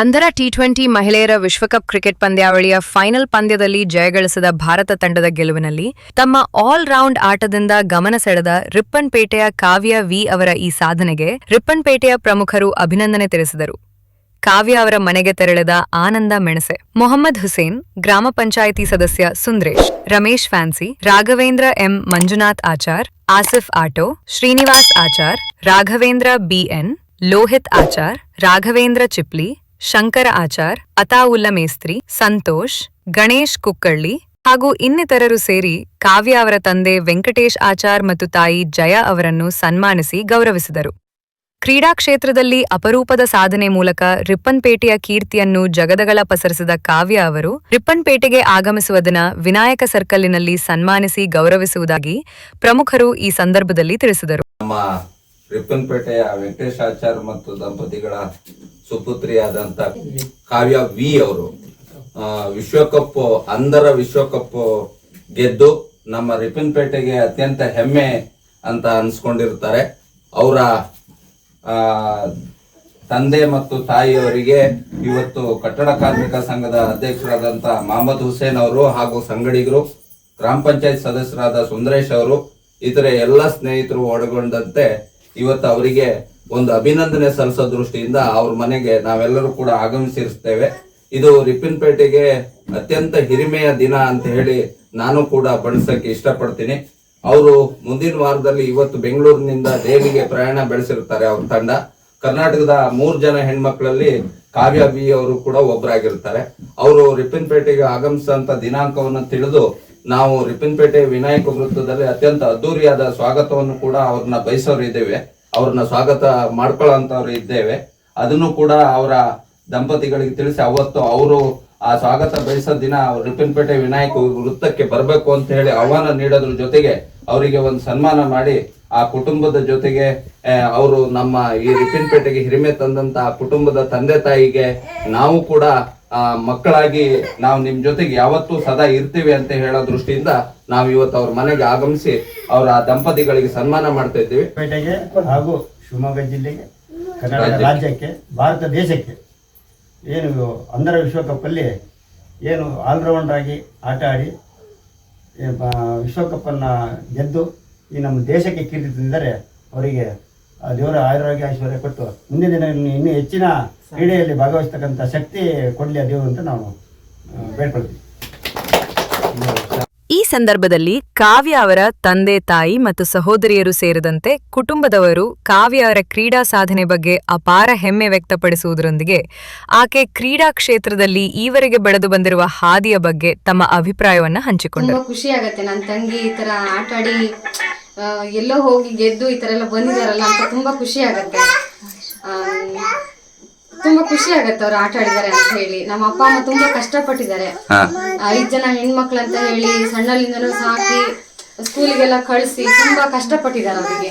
ಅಂಧರ T twenty ಮಹಿಳೆಯರ ವಿಶ್ವಕಪ್ cricket ಪಂದ್ಯಾವಳಿಯ ಫೈನಲ್ ಪಂದ್ಯದಲ್ಲಿ ಜಯಗಳಿಸಿದ ಭಾರತ ತಂಡದ ಗೆಲುವಿನಲ್ಲಿ ತಮ್ಮ ಆಲ್ ರೌಂಡ್ ಆಟದಿಂದ ಗಮನ ಸೆಳೆದ ರಿಪ್ಪನ್ಪೇಟೆಯ ಕಾವ್ಯ ವಿ ಅವರ ಈ ಸಾಧನೆಗೆ ರಿಪ್ಪನ್ಪೇಟೆಯ ಪ್ರಮುಖರು ಅಭಿನಂದನೆ ತಿಳಿಸಿದರು. ಕಾವ್ಯ ಅವರ ಮನೆಗೆ ತೆರಳಿದ ಆನಂದ ಮೆಣಸೆ, ಮೊಹಮ್ಮದ್ ಹುಸೇನ್, ಗ್ರಾಮ ಪಂಚಾಯಿತಿ ಸದಸ್ಯ Sundresh, Ramesh fancy, Raghavendra M Manjunath Achar, Asif auto, Srinivas Achar, Raghavendra BN Lohit Achar, Raghavendra Chipli Shankara Achar, Ataulla ಮೇಸ್ತ್ರಿ, ಸಂತೋಷ್, ಗಣೇಶ್ ಕುಕ್ಕಳ್ಳಿ ಹಾಗೂ ಇನ್ನಿತರರು ಸೇರಿ ಕಾವ್ಯ ಅವರ ತಂದೆ ವೆಂಕಟೇಶ್ ಆಚಾರ್ ಮತ್ತು ತಾಯಿ ಜಯ ಅವರನ್ನು ಸನ್ಮಾನಿಸಿ ಗೌರವಿಸಿದರು. ಕ್ರೀಡಾ ಕ್ಷೇತ್ರದಲ್ಲಿ ಅಪರೂಪದ ಸಾಧನೆ ಮೂಲಕ ರಿಪ್ಪನ್ಪೇಟೆಯ ಕೀರ್ತಿಯನ್ನು ಜಗದಗಳ ಪಸರಿಸಿದ ಕಾವ್ಯ ಅವರು ರಿಪ್ಪನ್ಪೇಟೆಗೆ ಆಗಮಿಸುವ ದಿನ ವಿನಾಯಕ ಸರ್ಕಲ್ಲಿನಲ್ಲಿ ಸನ್ಮಾನಿಸಿ ಗೌರವಿಸುವುದಾಗಿ ಪ್ರಮುಖರು ಈ ಸಂದರ್ಭದಲ್ಲಿ ತಿಳಿಸಿದರು. ನಮ್ಮ ರಿಪ್ಪನ್ಪೇಟೆಯ ವೆಂಕಟೇಶಾಚಾರ್ ಮತ್ತು ದಂಪತಿಗಳ ಸುಪುತ್ರಿಯಾದಂತ ಕಾವ್ಯ ವಿ ಅವರು ವಿಶ್ವಕಪ್, ಅಂಧರ ವಿಶ್ವಕಪ್ ಗೆದ್ದು ನಮ್ಮ ರಿಪ್ಪನ್ಪೇಟೆಗೆ ಅತ್ಯಂತ ಹೆಮ್ಮೆ ಅಂತ ಅನ್ಸ್ಕೊಂಡಿರ್ತಾರೆ. ಅವರ ತಂದೆ ಮತ್ತು ತಾಯಿಯವರಿಗೆ ಇವತ್ತು ಕಟ್ಟಡ ಕಾರ್ಮಿಕ ಸಂಘದ ಅಧ್ಯಕ್ಷರಾದಂತ ಮಹಮ್ಮದ್ ಹುಸೇನ್ ಅವರು ಹಾಗೂ ಸಂಗಡಿಗರು, ಗ್ರಾಮ ಪಂಚಾಯತ್ ಸದಸ್ಯರಾದ ಸುಂದರೇಶ್ ಅವರು, ಇತರೆ ಎಲ್ಲ ಸ್ನೇಹಿತರು ಒಳಗೊಂಡಂತೆ ಇವತ್ತು ಅವರಿಗೆ ಒಂದು ಅಭಿನಂದನೆ ಸಲ್ಲಿಸೋ ದೃಷ್ಟಿಯಿಂದ ಅವ್ರ ಮನೆಗೆ ನಾವೆಲ್ಲರೂ ಕೂಡ ಆಗಮಿಸಿರ್ತೇವೆ ಇದು ರಿಪ್ಪನ್ಪೇಟೆಗೆ ಅತ್ಯಂತ ಹಿರಿಮೆಯ ದಿನ ಅಂತ ಹೇಳಿ ನಾನು ಕೂಡ ಬಣ್ಸಕ್ಕೆ ಇಷ್ಟಪಡ್ತೀನಿ. ಅವರು ಮುಂದಿನ ವಾರದಲ್ಲಿ ಇವತ್ತು ಬೆಂಗಳೂರಿನಿಂದ ದೇವಿಗೆ ಪ್ರಯಾಣ ಬೆಳೆಸಿರ್ತಾರೆ ಅವ್ರ ತಂಡ. ಕರ್ನಾಟಕದ ಮೂರು ಜನ ಹೆಣ್ಮಕ್ಳಲ್ಲಿ ಕಾವ್ಯ ಬಿ ಅವರು ಕೂಡ ಒಬ್ಬರಾಗಿರ್ತಾರೆ ಅವರು ರಿಪ್ಪನ್ಪೇಟೆಗೆ ಆಗಮಿಸುವಂತ ದಿನಾಂಕವನ್ನು ತಿಳಿದು ನಾವು ರಿಪ್ಪನ್ಪೇಟೆ ವಿನಾಯಕ ವೃತ್ತದಲ್ಲಿ ಅತ್ಯಂತ ಅದ್ದೂರಿಯಾದ ಸ್ವಾಗತವನ್ನು ಕೂಡ ಅವ್ರನ್ನ ಬಯಸೋರು ಇದ್ದೇವೆ ಅವ್ರನ್ನ ಸ್ವಾಗತ ಮಾಡ್ಕೊಳ್ಳೋಂಥವ್ರು ಇದ್ದೇವೆ. ಅದನ್ನು ಕೂಡ ಅವರ ದಂಪತಿಗಳಿಗೆ ತಿಳಿಸಿ ಅವತ್ತು ಅವರು ಆ ಸ್ವಾಗತ ಬೆಳೆಸೋ ದಿನ ರಿಪ್ಪನ್ಪೇಟೆ ವಿನಾಯಕ ವೃತ್ತಕ್ಕೆ ಬರಬೇಕು ಅಂತ ಹೇಳಿ ಆಹ್ವಾನ ನೀಡೋದ್ರ ಜೊತೆಗೆ ಅವರಿಗೆ ಒಂದು ಸನ್ಮಾನ ಮಾಡಿ ಆ ಕುಟುಂಬದ ಜೊತೆಗೆ ಅವರು ನಮ್ಮ ಈ ರಿಪ್ಪನ್ಪೇಟೆಗೆ ಹಿರಿಮೆ ತಂದಂತ ಆ ಕುಟುಂಬದ ತಂದೆ ತಾಯಿಗೆ ನಾವು ಕೂಡ ಮಕ್ಕಳಾಗಿ ನಾವು ನಿಮ್ ಜೊತೆಗೆ ಯಾವತ್ತೂ ಸದಾ ಇರ್ತೀವಿ ಅಂತ ಹೇಳೋ ದೃಷ್ಟಿಯಿಂದ ನಾವು ಇವತ್ತು ಅವ್ರ ಮನೆಗೆ ಆಗಮಿಸಿ ಅವರ ದಂಪತಿಗಳಿಗೆ ಸನ್ಮಾನ ಮಾಡ್ತಾ ಇದ್ದೀವಿ. ಪೇಟೆಗೆ ಹಾಗೂ ಶಿವಮೊಗ್ಗ ಜಿಲ್ಲೆಗೆ ಕರ್ನಾಟಕ ರಾಜ್ಯಕ್ಕೆ. ಭಾರತ ದೇಶಕ್ಕೆ ಏನು ಅಂದರ ವಿಶ್ವಕಪ್ ಅಲ್ಲಿ ಏನು ಆಲ್ರೌಂಡ್ ಆಗಿ ಆಟ ಆಡಿ ವಿಶ್ವಕಪ್ ಅನ್ನ ವಿಶ್ವಕಪ್ಪನ್ನು ಗೆದ್ದು ಈ ನಮ್ಮ ದೇಶಕ್ಕೆ ಕೀರ್ತಿ ತಂದರೆ ಅವರಿಗೆ ಆ ದೇವರ ಆರೋಗ್ಯ ಐಶ್ವರ್ಯ ಕೊಟ್ಟು ಮುಂದಿನ ದಿನ ಇನ್ನೂ ಹೆಚ್ಚಿನ ಕ್ರೀಡೆಯಲ್ಲಿ ಭಾಗವಹಿಸ್ತಕ್ಕಂಥ ಶಕ್ತಿ ಕೊಡಲಿ ಆ ದೇವರು ಅಂತ ನಾವು ಬೇಡ್ಕೊಳ್ತೀವಿ. ಈ ಸಂದರ್ಭದಲ್ಲಿ ಕಾವ್ಯ ಅವರ ತಂದೆ ತಾಯಿ ಮತ್ತು ಸಹೋದರಿಯರು ಸೇರಿದಂತೆ ಕುಟುಂಬದವರು ಕಾವ್ಯ ಅವರ ಕ್ರೀಡಾ ಸಾಧನೆ ಬಗ್ಗೆ ಅಪಾರ ಹೆಮ್ಮೆ ವ್ಯಕ್ತಪಡಿಸುವುದರೊಂದಿಗೆ ಆಕೆ ಕ್ರೀಡಾ ಕ್ಷೇತ್ರದಲ್ಲಿ ಈವರೆಗೆ ಬೆಳೆದು ಬಂದಿರುವ ಹಾದಿಯ ಬಗ್ಗೆ ತಮ್ಮ ಅಭಿಪ್ರಾಯವನ್ನು ಹಂಚಿಕೊಂಡರು. ಖುಷಿಯಾಗುತ್ತೆ ಖುಷಿ ಆಗತ್ತೆ. ನನ್ನ ತಂಗಿ ಈ ತರ ಆಟ ಆಡಿ ಆ, ಎಲ್ಲೋ ಹೋಗಿ ಗೆದ್ದು ಈ ತರ ಎಲ್ಲ ಬಂದಿದಾರಲ್ಲ ಅಂತ ತುಂಬಾ ಖುಷಿ ಆಗತ್ತೆ. ತುಂಬಾ ಖುಷಿ ಆಗತ್ತೆ ಅವ್ರು ಆಟ ಆಡಿದ್ದಾರೆ ಅಂತ ಹೇಳಿ. ನಮ್ಮ ಅಪ್ಪ ಅಮ್ಮ ತುಂಬಾ ಕಷ್ಟಪಟ್ಟಿದ್ದಾರೆ. ಐದ್ ಜನ ಹೆಣ್ಮಕ್ಳು ಅಂತ ಹೇಳಿ ಸಣ್ಣಲಿಂದನೂ ಸಾಕಿ ಸ್ಕೂಲಿಗೆಲ್ಲ ಕಳಿಸಿ ತುಂಬಾ ಕಷ್ಟಪಟ್ಟಿದ್ದಾರೆ ಅವರಿಗೆ.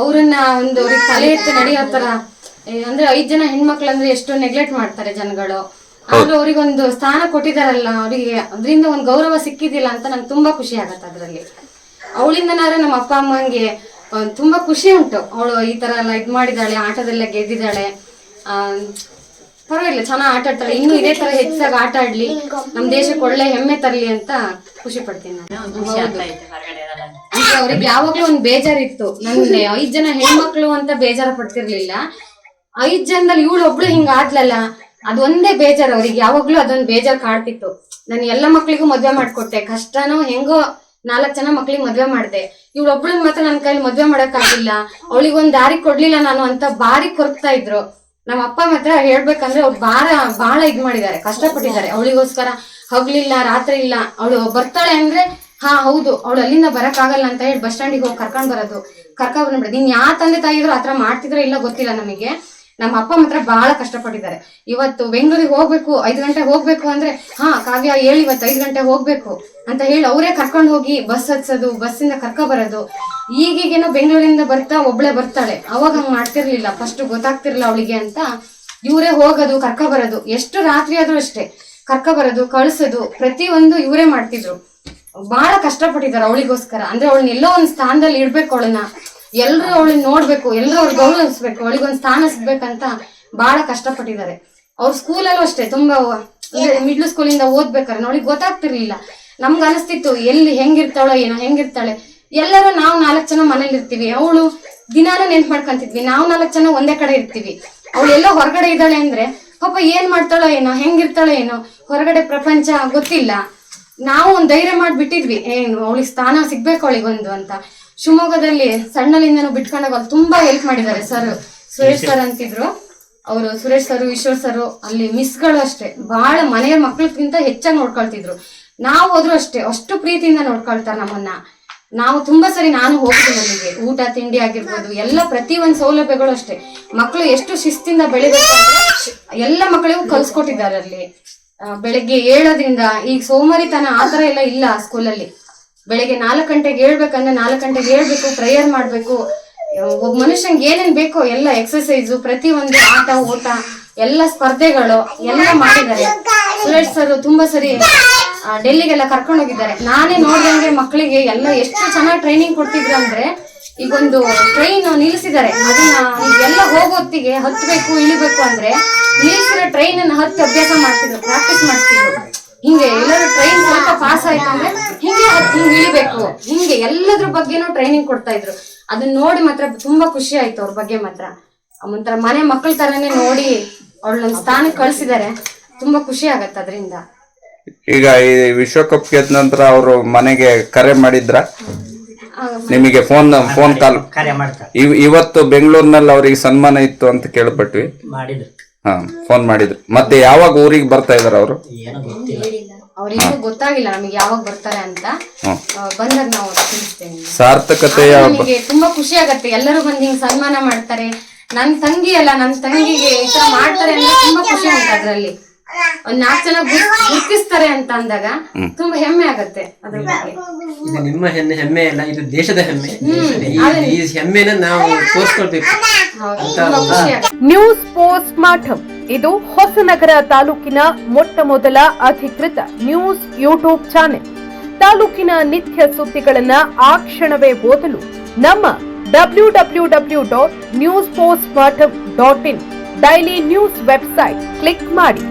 ಅವ್ರನ್ನ ಒಂದು ಅವ್ರಿಗೆ ತಲೆ ಎತ್ತಿ ನಡೆಯೋ ತರ ಅಂದ್ರೆ ಐದ್ ಜನ ಹೆಣ್ಮಕ್ಳು ಅಂದ್ರೆ ಎಷ್ಟು ನೆಗ್ಲೆಕ್ಟ್ ಮಾಡ್ತಾರೆ ಜನಗಳು. ಆದ್ರೂ ಅವ್ರಿಗೊಂದು ಸ್ಥಾನ ಕೊಟ್ಟಿದಾರಲ್ಲ ಅವರಿಗೆ ಅದರಿಂದ ಒಂದು ಗೌರವ ಸಿಕ್ಕಿದಿಲ್ಲ ಅಂತ ನಂಗೆ ತುಂಬಾ ಖುಷಿ ಆಗತ್ತೆ ಅದ್ರಲ್ಲಿ. ಅವಳಿಂದನಾದ್ರೆ ನಮ್ಮ ಅಪ್ಪ ಅಮ್ಮಂಗೆ ತುಂಬಾ ಖುಷಿ ಉಂಟು. ಅವಳು ಈ ತರ ಎಲ್ಲ ಇದ್ ಮಾಡಿದಾಳೆ ಆಟದಲ್ಲ ಗೆದ್ದಿದ್ದಾಳೆ. ಆ, ಪರವಾಗಿಲ್ಲ ಚೆನ್ನಾಗಿ ಆಟ ಆಡ್ತಾಳೆ. ಇನ್ನು ಇದೇ ತರ ಹೆಚ್ಚಾಗಿ ಆಟ ಆಡ್ಲಿ. ನಮ್ ದೇಶಕ್ಕೆ ಒಳ್ಳೆ ಹೆಮ್ಮೆ ತರ್ಲಿ ಅಂತ ಖುಷಿ ಪಡ್ತೀನಿ ನಾನು. ಅವ್ರಿಗೆ ಯಾವಾಗ್ಲೂ ಒಂದ್ ಬೇಜಾರಿತ್ತು ನನ್ಗೆ ಐದ್ ಜನ ಹೆಣ್ಮಕ್ಳು ಅಂತ ಬೇಜಾರ ಪಡ್ತಿರ್ಲಿಲ್ಲ. ಐದ್ ಜನದಲ್ಲಿ ಇವಳು ಒಬ್ಳು ಹಿಂಗ ಆದ್ಲಲ್ಲ ಅದೊಂದೇ ಬೇಜಾರ್ ಅವ್ರಿಗೆ. ಯಾವಾಗ್ಲೂ ಅದೊಂದ್ ಬೇಜಾರ್ ಕಾಡ್ತಿತ್ತು. ನಾನು ಎಲ್ಲ ಮಕ್ಳಿಗೂ ಮದ್ವೆ ಮಾಡ್ಕೊಟ್ಟೆ. ಕಷ್ಟನೋ ಹೆಂಗೋ ನಾಲ್ಕ್ ಜನ ಮಕ್ಳಿಗೆ ಮದ್ವೆ ಮಾಡ್ದೆ. ಒಬ್ಳನ್ ಮಾತ್ರ ನನ್ ಕೈಲಿ ಮದ್ವೆ ಮಾಡಕ್ ಆಗಿಲ್ಲ ಅವಳಿಗೊಂದ್ ದಾರಿ ಕೊಡ್ಲಿಲ್ಲ ನಾನು ಅಂತ ಬಾರಿ ಕೊರಗ್ತಾ ಇದ್ರು. ನಮ್ಮ ಅಪ್ಪ ಮಾತ್ರ ಹೇಳ್ಬೇಕಂದ್ರೆ ಅವ್ರು ಬಾರ ಬಹಳ ಇದ್ ಮಾಡಿದ್ದಾರೆ, ಕಷ್ಟಪಟ್ಟಿದ್ದಾರೆ. ಅವಳಿಗೋಸ್ಕರ ಹಗ್ಲಿಲ್ಲ, ರಾತ್ರಿ ಇಲ್ಲ. ಅವಳು ಬರ್ತಾಳೆ ಅಂದ್ರೆ, ಹಾ, ಹೌದು, ಅವಳು ಅಲ್ಲಿಂದ ಬರಕ್ ಅಂತ ಹೇಳಿ ಬಸ್ ಸ್ಟ್ಯಾಂಡಿಗೆ ಹೋಗಿ ಕರ್ಕೊಂಡ್ ಬರೋದು. ಕರ್ಕೊಂಡ್ ಬಂದ್ಬಿಡೋದು ಇನ್ ಯಾವ ತಂದೆ ತಾಯಿದ್ರು ಆತರ ಮಾಡ್ತಿದ್ರೆ ಇಲ್ಲ ಗೊತ್ತಿಲ್ಲ ನಮಗೆ. ನಮ್ಮ ಅಪ್ಪ ಮಾತ್ರ ಬಹಳ ಕಷ್ಟಪಟ್ಟಿದ್ದಾರೆ. ಇವತ್ತು ಬೆಂಗಳೂರಿಗೆ ಹೋಗ್ಬೇಕು, ಐದು ಗಂಟೆ ಹೋಗ್ಬೇಕು ಅಂದ್ರೆ, ಹಾ, ಕಾವ್ಯ ಹೇಳಿ ಇವತ್ತು ಐದು ಗಂಟೆ ಹೋಗ್ಬೇಕು. ಅಂತ ಹೇಳಿ ಅವರೇ ಕರ್ಕೊಂಡು ಹೋಗಿ ಬಸ್ ಹತ್ಸೋದು ಬಸ್ಸಿಂದ ಕರ್ಕೊ ಬರೋದು. ಈಗೀಗೇನೋ ಬೆಂಗಳೂರಿಂದ ಬರ್ತಾ ಒಬ್ಳೆ ಬರ್ತಾಳೆ. ಅವಾಗ ಹಂಗ್ ಮಾಡ್ತಿರ್ಲಿಲ್ಲ. ಫಸ್ಟ್ ಗೊತ್ತಾಗ್ತಿರ್ಲಿಲ್ಲ ಅವಳಿಗೆ ಅಂತ ಇವರೇ ಹೋಗೋದು, ಕರ್ಕೊ ಬರೋದು. ಎಷ್ಟು ರಾತ್ರಿ ಆದ್ರೂ ಅಷ್ಟೇ ಕರ್ಕೊ ಬರೋದು, ಕಳ್ಸೋದು, ಪ್ರತಿಯೊಂದು ಇವರೇ ಮಾಡ್ತಿದ್ರು. ಬಹಳ ಕಷ್ಟಪಟ್ಟಿದ್ದಾರೆ ಅವಳಿಗೋಸ್ಕರ. ಅಂದ್ರೆ ಅವಳನ್ನ ಎಲ್ಲೋ ಒಂದ್ ಸ್ಥಾನದಲ್ಲಿ ಇಡ್ಬೇಕು ಅವಳನ್ನ. ಎಲ್ರು ಅವಳನ್ನ ನೋಡ್ಬೇಕು, ಎಲ್ರು ಅವ್ಳು ಗೌರವಿಸ್ಬೇಕು, ಅವಳಿಗೊಂದ್ ಸ್ಥಾನ ಸಿಗ್ಬೇಕಂತ ಬಹಳ ಕಷ್ಟಪಟ್ಟಿದ್ದಾರೆ. ಅವ್ರ ಸ್ಕೂಲಲ್ಲೂ ಅಷ್ಟೇ, ತುಂಬಾ ಮಿಡ್ಲ್ ಸ್ಕೂಲಿಂದ ಓದ್ಬೇಕಾರೆ, ಅವಳಿಗೆ ಗೊತ್ತಾಗ್ತಿರ್ಲಿಲ್ಲ. ನಮ್ಗೆ ಅನಿಸ್ತಿತ್ತು, ಎಲ್ಲಿ ಹೆಂಗಿರ್ತಾಳೋ ಏನೋ ಹೆಂಗಿರ್ತಾಳೆ. ಎಲ್ಲರೂ ನಾವು ನಾಲ್ಕು ಜನ ಮನೇಲಿ ಇರ್ತೀವಿ. ಅವಳು ದಿನಾನು ನೆನ್ಪು ಮಾಡ್ಕೊಂತಿದ್ವಿ. ನಾವು ನಾಲ್ಕು ಜನ ಒಂದೇ ಕಡೆ ಇರ್ತೀವಿ. ಅವಳು ಎಲ್ಲೋ ಹೊರಗಡೆ ಇದ್ದಾಳೆ ಅಂದ್ರೆ, ಪಾಪ ಏನ್ ಮಾಡ್ತಾಳೋ ಏನೋ, ಹೆಂಗಿರ್ತಾಳೋ ಏನೋ, ಹೊರಗಡೆ ಪ್ರಪಂಚ ಗೊತ್ತಿಲ್ಲ. ನಾವು ಒಂದ್ ಧೈರ್ಯ ಮಾಡ್ಬಿಟ್ಟಿದ್ವಿ. ಏನು ಅವಳಿಗೆ ಸ್ಥಾನ ಸಿಗ್ಬೇಕು ಅವಳಿಗೊಂದು ಅಂತ. ಶಿವಮೊಗ್ಗದಲ್ಲಿ ಸಣ್ಣಲಿಂದನೂ ಬಿಟ್ಕೊಂಡಾಗ ಅವ್ರು ತುಂಬಾ ಹೆಲ್ಪ್ ಮಾಡಿದ್ದಾರೆ ಸರ್ ಸುರೇಶ್ ಸರ್ ಅಂತಿದ್ರು. ಅವರು ಸುರೇಶ್ ಸರ್ ಈಶ್ವರ್ ಸರ್ ಅಲ್ಲಿ ಮಿಸ್ಗಳು ಅಷ್ಟೇ. ಬಹಳ ಮನೆಯ ಮಕ್ಕಳಿಗಿಂತ ಹೆಚ್ಚಾಗಿ ನೋಡ್ಕೊಳ್ತಿದ್ರು. ನಾವು ಹೋದ್ರು ಅಷ್ಟೇ, ಅಷ್ಟು ಪ್ರೀತಿಯಿಂದ ನೋಡ್ಕೊಳ್ತಾರೆ ನಮ್ಮನ್ನ. ನಾವು ತುಂಬಾ ಸರಿ ನಾನು ಹೋಗ್ತೀನಿ ಅಲ್ಲಿಗೆ. ಊಟ, ತಿಂಡಿ ಆಗಿರ್ಬೋದು, ಎಲ್ಲ ಪ್ರತಿ ಒಂದು ಸೌಲಭ್ಯಗಳು ಅಷ್ಟೇ. ಮಕ್ಕಳು ಎಷ್ಟು ಶಿಸ್ತಿಂದ ಬೆಳಿಬೇಕು ಎಲ್ಲ ಮಕ್ಕಳಿಗೂ ಕಲ್ಸ್ಕೊಟ್ಟಿದ್ದಾರೆ ಅಲ್ಲಿ. ಬೆಳಗ್ಗೆ ಏಳೋದ್ರಿಂದ ಈಗ ಸೋಮಾರಿತನ ಆತರ ಎಲ್ಲ ಇಲ್ಲ ಸ್ಕೂಲಲ್ಲಿ. ಬೆಳಗ್ಗೆ ನಾಲ್ಕು ಗಂಟೆಗೆ ಹೇಳ್ಬೇಕಂದ್ರೆ ನಾಲ್ಕು ಗಂಟೆಗೆ ಹೇಳ್ಬೇಕು ಪ್ರೇಯರ್ ಮಾಡ್ಬೇಕು. ಒಬ್ಬ ಮನುಷ್ಯಂಗೆ ಏನೇನ್ ಬೇಕೋ ಎಲ್ಲ ಎಕ್ಸಸೈಸು ಪ್ರತಿ ಒಂದು ಆಟ, ಓಟ, ಎಲ್ಲ ಸ್ಪರ್ಧೆಗಳು ಎಲ್ಲ ಮಾಡಿದ್ದಾರೆ. ಸುರೇಶ್ ಸರ್ ತುಂಬಾ ಸರಿ ಡೆಲ್ಲಿಗೆಲ್ಲ ಕರ್ಕೊಂಡು ಹೋಗಿದ್ದಾರೆ. ನಾನೇ ನೋಡಿದಂಗೆ ಮಕ್ಕಳಿಗೆ ಎಲ್ಲ ಎಷ್ಟು ಚೆನ್ನಾಗಿ ಟ್ರೈನಿಂಗ್ ಕೊಡ್ತಿದ್ರು ಅಂದ್ರೆ ಈಗ ಒಂದು ಟ್ರೈನ್ ನಿಲ್ಲಿಸಿದ್ದಾರೆ ಅದನ್ನ ಎಲ್ಲ ಹೋಗೋತ್ತಿಗೆ ಹತ್ತಬೇಕು ಇಳಿಬೇಕು ಅಂದ್ರೆ ನಿಲ್ಲಿಸಿರೋ ಟ್ರೈನ್ ಅನ್ನ ಹತ್ತಿ ಅಭ್ಯಾಸ ಮಾಡ್ತಿದ್ರು ಪ್ರಾಕ್ಟೀಸ್ ಮಾಡ್ತಿದ್ರು. ಹಿಂಗೆ ಎಲ್ಲರೂ ಟ್ರೈನ್ ಸ್ವಲ್ಪ ಪಾಸ್ ಆಯ್ತು ಅಂದ್ರೆ ಹಿಂಗೆ ಹತ್ತಿ, ಹಿಂಗೆ ಇಳಿಬೇಕು. ಹಿಂಗೆ ಎಲ್ಲದ್ರ ಬಗ್ಗೆನೂ ಟ್ರೈನಿಂಗ್ ಕೊಡ್ತಾ ಇದ್ರು. ಅದನ್ನ ನೋಡಿ ಮಾತ್ರ ತುಂಬಾ ಖುಷಿ ಆಯ್ತು ಅವ್ರ ಬಗ್ಗೆ ಮಾತ್ರ. ಒಂಥರ ಮನೆ ಮಕ್ಕಳ ತರನೇ ನೋಡಿ ಅವಳನ್ನ ಸ್ಥಾನಕ್ಕೆ ಕಳ್ಸಿದ್ದಾರೆ. ತುಂಬಾ ಖುಷಿ ಆಗತ್ತೆ ಅದರಿಂದ. ಈಗ ಈ ವಿಶ್ವಕಪ್ ಗೆದ್ದ ನಂತರ ಅವರು ಮನೆಗೆ ಕರೆ ಮಾಡಿದ್ರ? ನಿಮಗೆ ಫೋನ್ ಫೋನ್ ಕಾಲ್ ಕರೆ ಮಾಡ್ತಾರೆ. ಇವ್- ಇವತ್ತು ಬೆಂಗಳೂರಿನಲ್ಲಿ ಅವ್ರಿಗೆ ಸನ್ಮಾನ ಇತ್ತು ಅಂತ ಕೇಳ್ಪಟ್ವಿ. ಮಾಡಿದ್ರು. ಹಾ ಫೋನ್ ಮಾಡಿದ್ರು. ಮತ್ತೆ ಯಾವಾಗ ಊರಿಗೆ ಬರ್ತಾ ಇದಾರೆ ಅವರು? ಏನೋ ಗೊತ್ತಿಲ್ಲ. ಅವ್ರಿಗೂ ಗೊತ್ತಾಗಿಲ್ಲ ನಮಗೆ ಯಾವಾಗ ಬರ್ತಾರೆ ಅಂತ. ಹ್ಮ್. ಆ, ಬಂದಾಗ ನಾವು ಸಾರ್ಥಕತೆಯ ನನಗೆ ತುಂಬಾ ಖುಷಿ ಆಗತ್ತೆ. ಎಲ್ಲರೂ ಬಂದು ಹಿಂಗ್ ಸನ್ಮಾನ ಮಾಡ್ತಾರೆ. ನನ್ ತಂಗಿ ಅಲ್ಲ ನನ್ ತಂಗಿಗೆ ಈ ತರ ಮಾಡ್ತಾರೆ ಅಂದ್ರೆ ತುಂಬಾ ಖುಷಿ ಆಗುತ್ತೆ ಅದ್ರಲ್ಲಿ. ಒಂದ್ ನಾಲ್ಕು ಜನ ಗುರುತಿಸ್ತಾರೆ ಅಂತ ಅಂದಾಗ ತುಂಬಾ ಹೆಮ್ಮೆ ಆಗತ್ತೆ ಅದ್ರ ಬಗ್ಗೆ. ಇದು ನಿಮ್ಮ ಹೆಮ್ಮೆ ಹೆಮ್ಮೆ ಅಲ್ಲ ಇದು ದೇಶದ ಹೆಮ್ಮೆ. ಈ- ಈ ಹೆಮ್ಮೆನ ನಾವು ತೋರಿಸ್ಕೊಳ್ಬೇಕು. ನ್ಯೂಸ್ ಪೋಸ್ಟ್ ಮಾಠಂ ಇದು ಹೊಸನಗರ ತಾಲೂಕಿನ ಮೊಟ್ಟ ಮೊದಲ ಅಧಿಕೃತ ನ್ಯೂಸ್ ಯೂಟ್ಯೂಬ್ ಚಾನೆಲ್ ತಾಲೂಕಿನ ನಿತ್ಯ ಸುದ್ದಿಗಳನ್ನ ಆ ಕ್ಷಣವೇ ಓದಲು ನಮ್ಮ W W W dot news post ಮಾಠಂ dot in daily news website click ಮಾಡಿ.